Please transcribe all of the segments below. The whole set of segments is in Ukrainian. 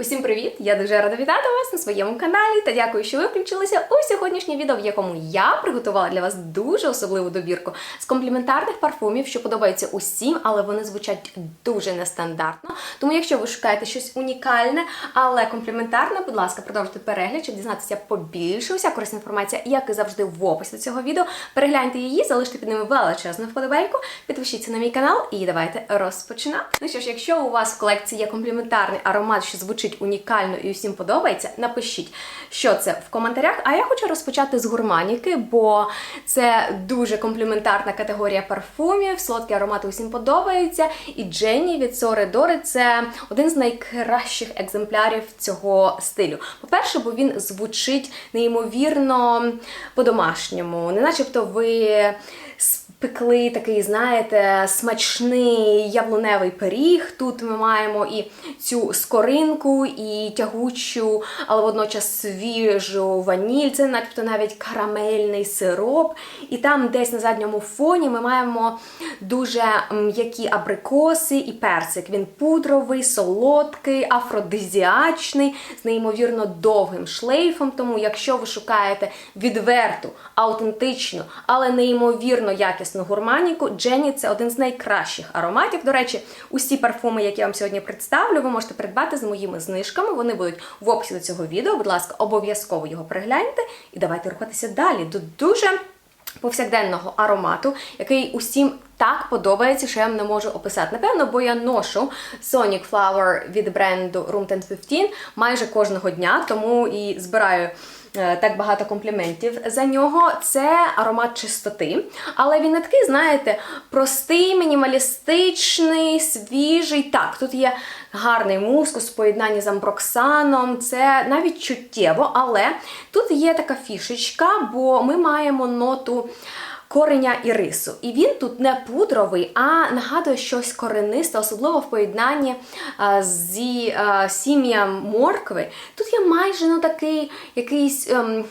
Усім привіт! Я дуже рада вітати вас на своєму каналі та дякую, що ви включилися у сьогоднішнє відео, в якому я приготувала для вас дуже особливу добірку з компліментарних парфумів, що подобаються усім, але вони звучать дуже нестандартно. Тому, якщо ви шукаєте щось унікальне, але компліментарне, будь ласка, продовжуйте перегляд, щоб дізнатися побільше. Уся корисна інформація, як і завжди, в описі до цього відео. Перегляньте її, залиште під ними величезну вподобайку, підпишіться на мій канал і давайте розпочинати. Ну що ж, якщо у вас в колекції є компліментарний аромат, що звучить унікально і усім подобається, напишіть, що це в коментарях. А я хочу розпочати з гурманіки, бо це дуже компліментарна категорія парфумів. Солодкі аромати усім подобаються. І Дженні від Сори Дори це один з найкращих екземплярів цього стилю. По-перше, бо він звучить неймовірно по-домашньому, не начебто ви спекли такий, знаєте, смачний яблуневий пиріг. Тут ми маємо і цю скоринку, і тягучу, але водночас свіжу ваніль. Це начебто навіть карамельний сироп. І там десь на задньому фоні ми маємо дуже м'які абрикоси і персик. Він пудровий, солодкий, афродизіачний, з неймовірно довгим шлейфом. Тому, якщо ви шукаєте відверту, аутентичну, але неймовірно якісну гурманіку, Дженні це один з найкращих ароматів. До речі, усі парфуми, які я вам сьогодні представлю, ви можете придбати з моїми знижками. Вони будуть в описі до цього відео. Будь ласка, обов'язково його перегляньте і давайте рухатися далі до дуже повсякденного аромату, який усім так подобається, що я вам не можу описати. Напевно, бо я ношу Sonic Flower від бренду Room 1015 майже кожного дня, тому і збираю. Е, Так багато компліментів за нього. Це аромат чистоти. Але він не такий, знаєте, простий, мінімалістичний, свіжий. Так, тут є гарний мускус в поєднанні з амброксаном. Це навіть чуттєво, але тут є така фішечка, бо ми маємо ноту. Кореня і рису. І він тут не пудровий, а нагадує щось коренисте, особливо в поєднанні а, зі а, сім'ям моркви. Тут є майже ну, такий якийсь. Ем,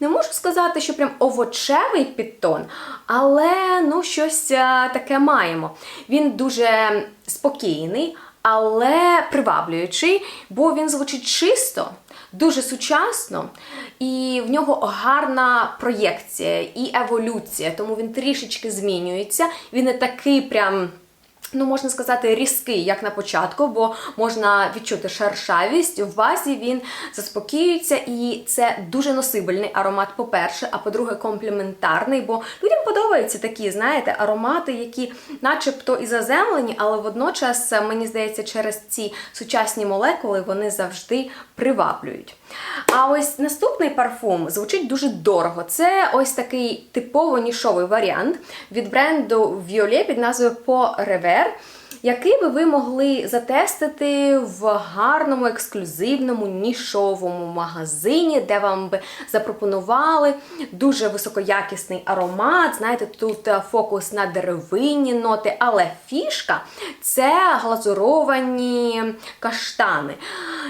не можу сказати, що прям овочевий підтон, але ну, щось а, таке маємо. Він дуже спокійний, але приваблюючий, бо він звучить чисто. Дуже сучасно, і в нього гарна проєкція і еволюція, тому він трішечки змінюється. Він не такий прям. Ну, можна сказати, різкий, як на початку, бо можна відчути шершавість. В базі він заспокоюється, і це дуже носибельний аромат, по-перше, а по-друге, компліментарний, бо людям подобаються такі, знаєте, аромати, які начебто і заземлені, але водночас, мені здається, через ці сучасні молекули вони завжди приваблюють. А ось наступний парфум звучить дуже дорого. Це ось такий типово нішовий варіант від бренду Violet під назвою Po Rever, який би ви могли затестити в гарному, ексклюзивному, нішовому магазині, де вам би запропонували дуже високоякісний аромат. Знаєте, тут е, фокус на деревинні ноти, але фішка це глазуровані каштани.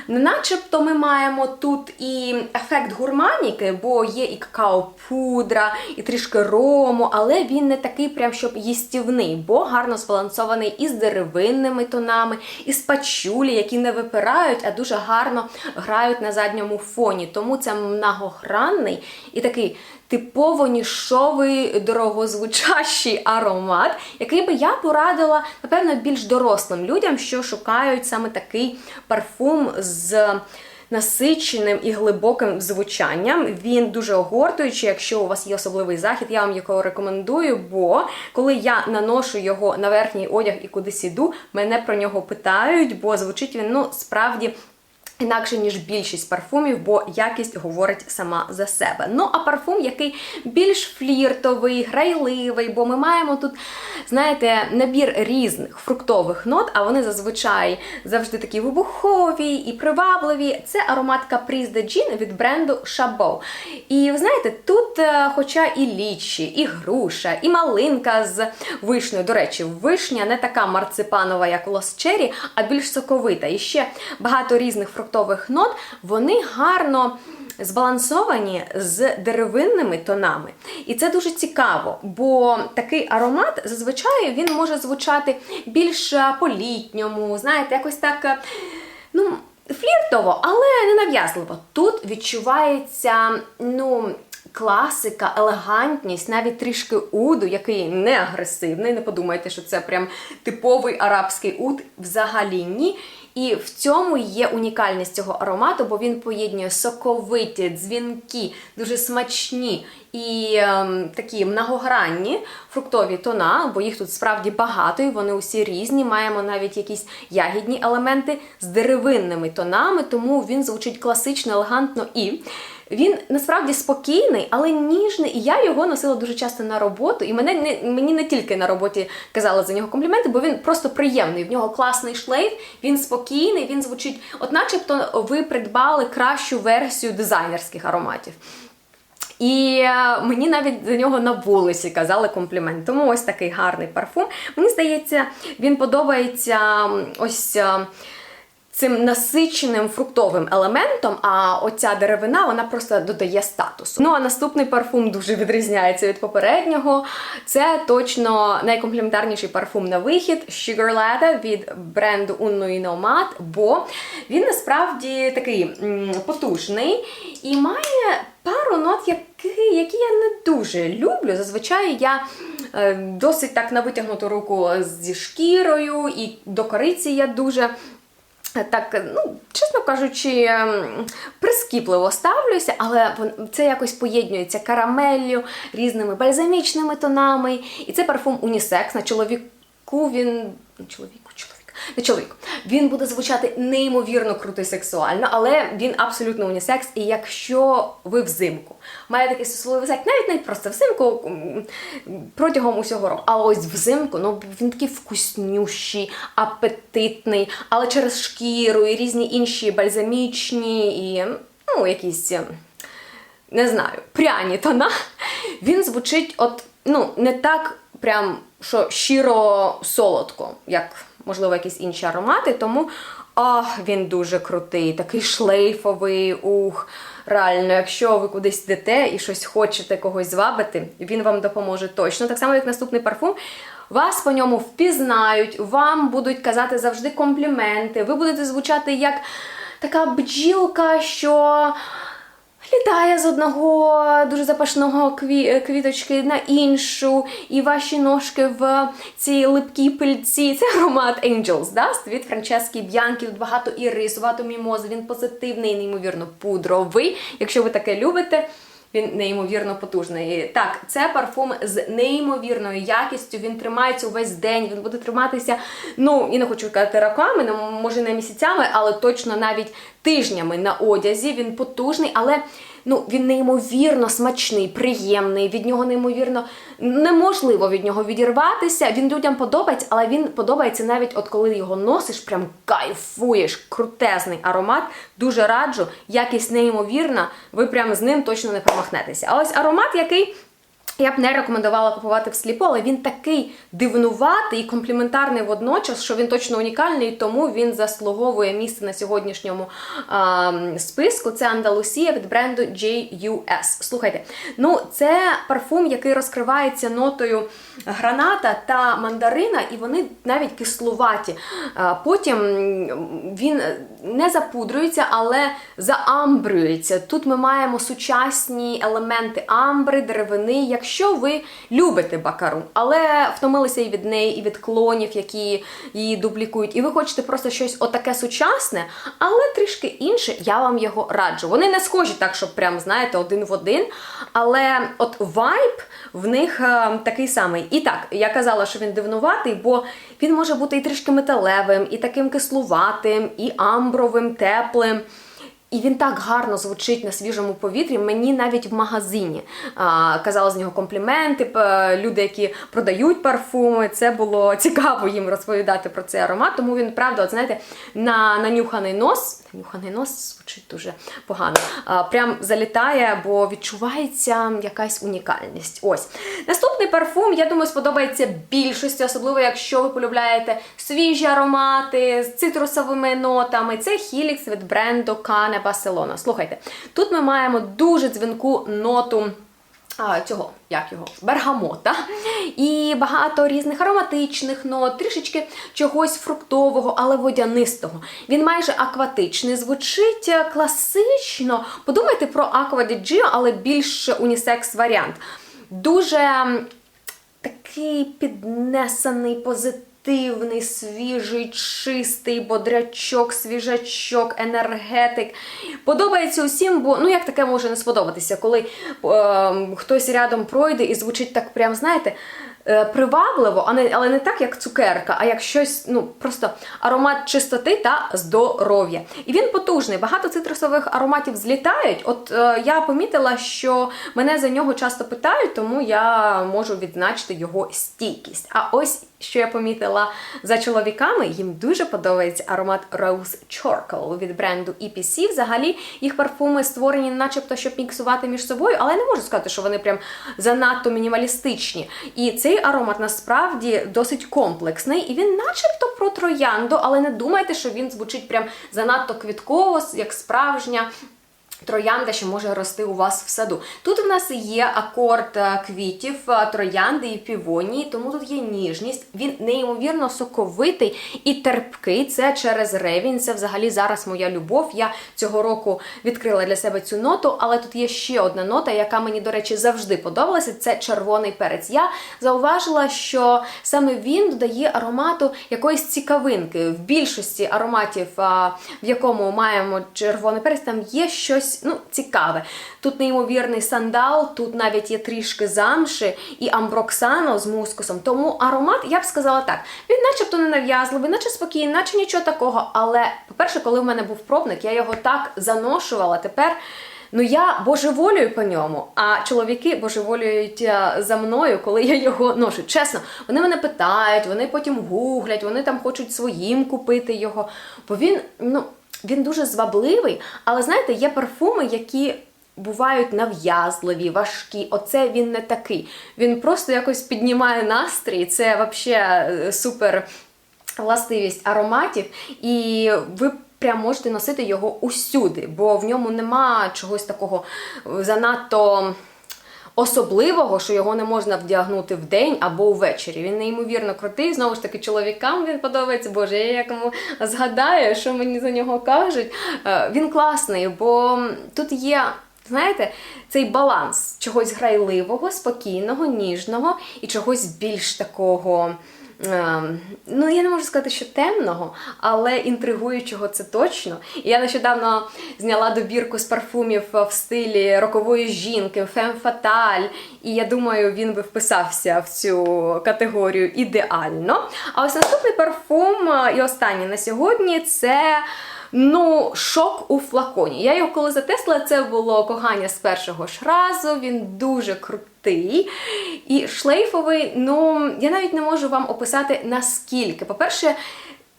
Не начебто ми маємо тут і ефект гурманіки, бо є і какао-пудра, і трішки рому, але він не такий, прям щоб їстівний, бо гарно збалансований із деревинними тонами, із пачулі, які не випирають, а дуже гарно грають на задньому фоні. Тому це многогранний і такий. Типово нішовий дорогозвучащий аромат, який би я порадила, напевно, більш дорослим людям, що шукають саме такий парфум з насиченим і глибоким звучанням. Він дуже огортуючий, якщо у вас є особливий захід, я вам його рекомендую, бо коли я наношу його на верхній одяг і кудись іду, мене про нього питають, бо звучить він ну справді. Інакше, ніж більшість парфумів, бо якість говорить сама за себе. Ну, а парфум, який більш фліртовий, грайливий, бо ми маємо тут, знаєте, набір різних фруктових нот, а вони зазвичай завжди такі вибухові і привабливі. Це аромат Caprice de Gin від бренду Chabot. І ви знаєте, тут, е, хоча і лічі, і груша, і малинка з вишнею. До речі, вишня не така марципанова, як у Lost Cherry, а більш соковита. І ще багато різних фруктових фруктових нот, вони гарно збалансовані з деревинними тонами. І це дуже цікаво, бо такий аромат зазвичай він може звучати більш по-літньому, знаєте, якось так. ну, фліртово, але не нав'язливо. Тут відчувається, ну. Класика, елегантність, навіть трішки уду, який не агресивний. Не подумайте, що це прям типовий арабський уд. Взагалі ні. І в цьому є унікальність цього аромату, бо він поєднує соковиті, дзвінки, дуже смачні і ем, такі многогранні фруктові тона, бо їх тут справді багато, і вони усі різні. Маємо навіть якісь ягідні елементи з деревинними тонами, тому він звучить класично, елегантно і. Він насправді спокійний, але ніжний, і я його носила дуже часто на роботу. І мене не мені не тільки на роботі казали за нього компліменти, бо він просто приємний. В нього класний шлейф, він спокійний, він звучить, от начебто ви придбали кращу версію дизайнерських ароматів. І е, мені навіть за нього на вулиці казали комплімент. Тому ось такий гарний парфум. Мені здається, він подобається ось. Цим насиченим фруктовим елементом, а оця деревина вона просто додає статусу. Ну а наступний парфум дуже відрізняється від попереднього. Це точно найкомпліментарніший парфум на вихід Sugar Latte від бренду Unno Nomad, бо він насправді такий потужний і має пару нот, які, які я не дуже люблю. Зазвичай я е, досить так на витягнуту руку зі шкірою, і до кориці я дуже. Так, ну, чесно кажучи, ем, прискіпливо ставлюся, але це якось поєднюється карамеллю, різними бальзамічними тонами. І це парфум унісекс. На чоловіку він. На чоловіку, чоловік. Він буде звучати неймовірно круто і сексуально, але він абсолютно унісекс. І якщо ви взимку маєте такий стосовий ефект, навіть навіть просто взимку протягом усього року. А ось взимку, ну він такий вкуснющий, апетитний, але через шкіру і різні інші бальзамічні і ну, якісь. ем, не знаю, пряні тона, він звучить от, ну, не так прям, що щиро солодко, як, можливо, якісь інші аромати, тому ах, він дуже крутий, такий шлейфовий, ух. Реально, якщо ви кудись йдете і щось хочете когось звабити, він вам допоможе точно. Так само, як наступний парфум. Вас по ньому впізнають, вам будуть казати завжди компліменти, ви будете звучати як така бджілка, що літає з одного дуже запашного кві- квіточки на іншу, і ваші ножки в цій липкій пильці. Це аромат Angels, да? від Франчески Б'янки. Тут багато ірису, багато мімози. Він позитивний, неймовірно пудровий. Якщо ви таке любите. Він неймовірно потужний. Так, це парфум з неймовірною якістю. Він тримається увесь день. Він буде триматися. Ну і не хочу казати роками, ну, може не місяцями, але точно навіть тижнями на одязі. Він потужний, але ну він неймовірно смачний, приємний. Від нього неймовірно неможливо від нього відірватися. Він людям подобається, але він подобається навіть от коли його носиш, прям кайфуєш. Крутезний аромат. Дуже раджу. Якість неймовірна. Ви прям з ним точно не промахнетеся. А ось аромат, який. Я б не рекомендувала купувати всліпу, але він такий дивнуватий і компліментарний водночас, що він точно унікальний, тому він заслуговує місце на сьогоднішньому а, списку. Це Андалусія від бренду JUS. Слухайте, ну це парфум, який розкривається нотою граната та мандарина, і вони навіть кислуваті. А, Потім він не запудрюється, але заамбрюється. Тут ми маємо сучасні елементи амбри, деревини. Якщо ви любите бакару, але втомилися і від неї, і від клонів, які її дублікують, і ви хочете просто щось отаке сучасне, але трішки інше, я вам його раджу. Вони не схожі так, щоб прям, знаєте, один в один. Але от вайб в них е, такий самий. І так, я казала, що він дивнуватий, бо він може бути і трішки металевим, і таким кислуватим, і амбровим, теплим. І він так гарно звучить на свіжому повітрі. Мені навіть в магазині а, казали з нього компліменти. Люди, які продають парфуми, це було цікаво їм розповідати про цей аромат. Тому він, правда, от знаєте, на нанюханий нос. Нанюханий нос звучить дуже погано. А, прям залітає, бо відчувається якась унікальність. Ось наступний парфум, я думаю, сподобається більшості, особливо якщо ви полюбляєте свіжі аромати з цитрусовими нотами. Це Helix від бренду Cane Barcelona. Слухайте, тут ми маємо дуже дзвінку ноту. а, цього, як його, бергамота. І багато різних ароматичних нот, трішечки чогось фруктового, але водянистого. Він майже акватичний, звучить е, класично. Подумайте про di але більш унісекс варіант. Дуже такий піднесений, позитивний, свіжий, чистий, бодрячок, свіжачок, енергетик. Подобається усім, бо ну як таке може не сподобатися, коли е, хтось рядом пройде і звучить так, прям, знаєте. Е, Привабливо, а не, але не так, як цукерка, а як щось, ну просто аромат чистоти та здоров'я. І він потужний. Багато цитрусових ароматів злітають. От е, я помітила, що мене за нього часто питають, тому я можу відзначити його стійкість. А ось що я помітила за чоловіками, їм дуже подобається аромат Rose Charcoal від бренду EPC. Взагалі їх парфуми створені, начебто, щоб міксувати між собою, але я не можу сказати, що вони прям занадто мінімалістичні. І цей аромат насправді досить комплексний, і він, начебто, про троянду, але не думайте, що він звучить прям занадто квітково, як справжня. Троянда, що може рости у вас в саду. Тут у нас є акорд е, квітів, е, троянди і півонії, тому тут є ніжність. Він неймовірно соковитий і терпкий. Це через ревінь. Це взагалі зараз моя любов. Я цього року відкрила для себе цю ноту, але тут є ще одна нота, яка мені, до речі, завжди подобалася. Це червоний перець. Я зауважила, що саме він додає аромату якоїсь цікавинки. В більшості ароматів, в якому маємо червоний перець, там є щось ну, цікаве. Тут неймовірний сандал, тут навіть є трішки замши і амброксано з мускусом. Тому аромат, я б сказала так, він начебто не нав'язливий, наче спокійний, наче нічого такого. Але, по-перше, коли в мене був пробник, я його так заношувала. Тепер. Ну, я божеволюю по ньому, а чоловіки божеволюють е, за мною, коли я його ношу. Чесно, вони мене питають, вони потім гуглять, вони там хочуть своїм купити його. Бо він, ну, він дуже звабливий, але знаєте, є парфуми, які. Бувають нав'язливі, важкі. Оце він не такий. Він просто якось піднімає настрій. Це взагалі супер властивість ароматів. І ви прям можете носити його усюди, бо в ньому нема чогось такого занадто. Особливого, що його не можна вдягнути в день або ввечері. Він неймовірно крутий. Знову ж таки, чоловікам він подобається. Боже, я якому згадаю, що мені за нього кажуть. Е, Він класний, бо тут є. Знаєте, цей баланс чогось грайливого, спокійного, ніжного і чогось більш такого. Ем, Ну, я не можу сказати, що темного, але інтригуючого це точно. І я нещодавно зняла добірку з парфумів в стилі рокової жінки, фем фаталь. І я думаю, він би вписався в цю категорію ідеально. А ось наступний парфум е, і останній на сьогодні це. Ну, шок у флаконі. Я його коли затестила, це було кохання з першого ж разу. Він дуже крутий. І шлейфовий, ну, я навіть не можу вам описати наскільки. По-перше,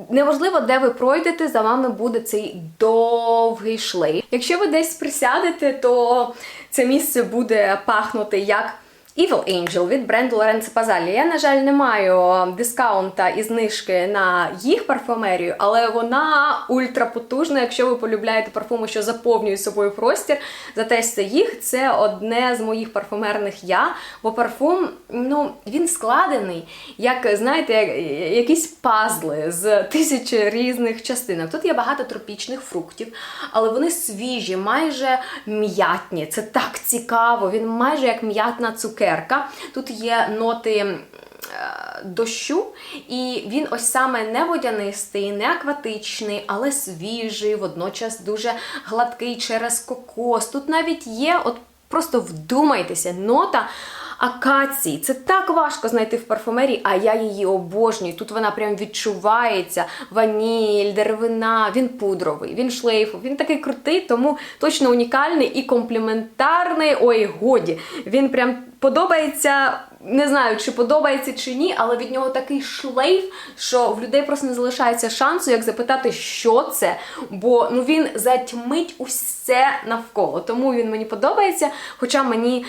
неважливо, де ви пройдете, за вами буде цей довгий шлейф. Якщо ви десь присядете, то це місце буде пахнути як. Evil Angel від бренду Лоренцо Пазалі. Я, на жаль, не маю дискаунта і знижки на їх парфумерію, але вона ультрапотужна. Якщо ви полюбляєте парфуми, що заповнюють собою простір, затестьте їх. Це одне з моїх парфумерних я. Бо парфум, ну, він складений, як, знаєте, як, якісь пазли з тисячі різних частинок. Тут є багато тропічних фруктів, але вони свіжі, майже м'ятні. Це так цікаво. Він майже як м'ятна цукерка. Тут є ноти. е, Дощу, і він ось саме не водянистий, не акватичний, але свіжий, водночас дуже гладкий через кокос. Тут навіть є, от просто вдумайтеся, нота акації. Це так важко знайти в парфумерії, а я її обожнюю. Тут вона прям відчувається. Ваніль, деревина, він пудровий, він шлейфов, він такий крутий, тому точно унікальний і компліментарний. Ой, годі. Він прям подобається. Не знаю, чи подобається чи ні, але від нього такий шлейф, що в людей просто не залишається шансу, як запитати, що це. Бо ну він затьмить усе навколо. Тому він мені подобається. Хоча мені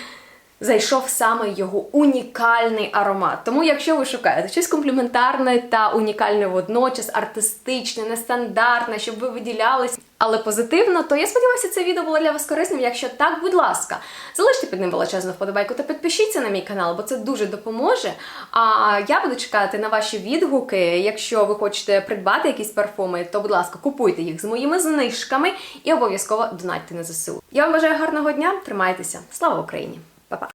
зайшов саме його унікальний аромат. Тому, якщо ви шукаєте щось компліментарне та унікальне водночас, артистичне, нестандартне, щоб ви виділялись, але позитивно, то я сподіваюся, це відео було для вас корисним. Якщо так, будь ласка, залиште під ним величезну вподобайку та підпишіться на мій канал, бо це дуже допоможе. А я буду чекати на ваші відгуки. Якщо ви хочете придбати якісь парфуми, то будь ласка, купуйте їх з моїми знижками і обов'язково донатьте на ЗСУ. Я вам бажаю гарного дня, тримайтеся. Слава Україні!